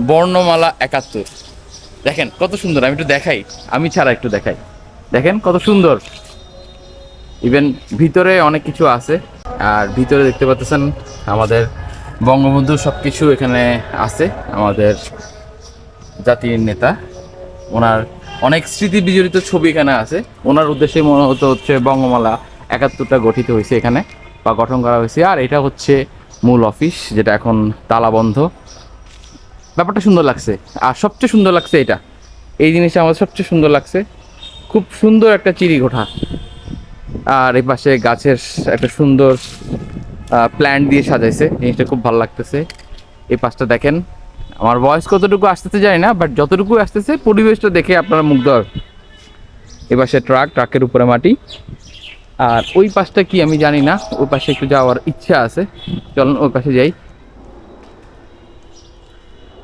বর্ণমালা একাত্তর। দেখেন, কত সুন্দর, আমি একটু দেখাই। আমি ছাড়া একটু দেখাই। দেখেন, কত সুন্দর। ইভেন ভিতরে অনেক কিছু আছে। আর ভিতরে দেখতে পাচ্ছেন, আমাদের বঙ্গবন্ধু সব কিছু এখানে আছে। আমাদের জাতির নেতা। ওনার অনেক স্মৃতি বিজড়িত ছবি এখানে আছে। ওনার উদ্দেশ্যে মনে হতো হচ্ছে বঙ্গমালা একাত্তরটা গঠিত হয়েছে এখানে, বা গঠন করা হয়েছে। আর এটা হচ্ছে মূল অফিস যেটা এখন তালা বন্ধ ব্যাপারটা সুন্দর লাগছে। আর সবচেয়ে সুন্দর লাগছে এটা। এই জিনিসটা আমার সবচেয়ে সুন্দর লাগছে। খুব সুন্দর একটা চিরিঘোটা আর এই পাশে গাছের একটা সুন্দর প্ল্যান্ট দিয়ে সাজাইছে। জিনিসটা খুব ভালো লাগতেছে। এই পাশটা দেখেন। আমার বয়স কতটুকু আসতেছে জানি না বাট যতটুকু আসতেছে, পরিবেশটা দেখে আপনারা মুগ্ধ হবে এই পাশে ট্রাক ট্রাকের উপরে মাটি। আর ওই পাশটা কি আমি জানি না। ওই পাশে একটু যাওয়ার ইচ্ছা আছে। চলুন ওই পাশে যাই।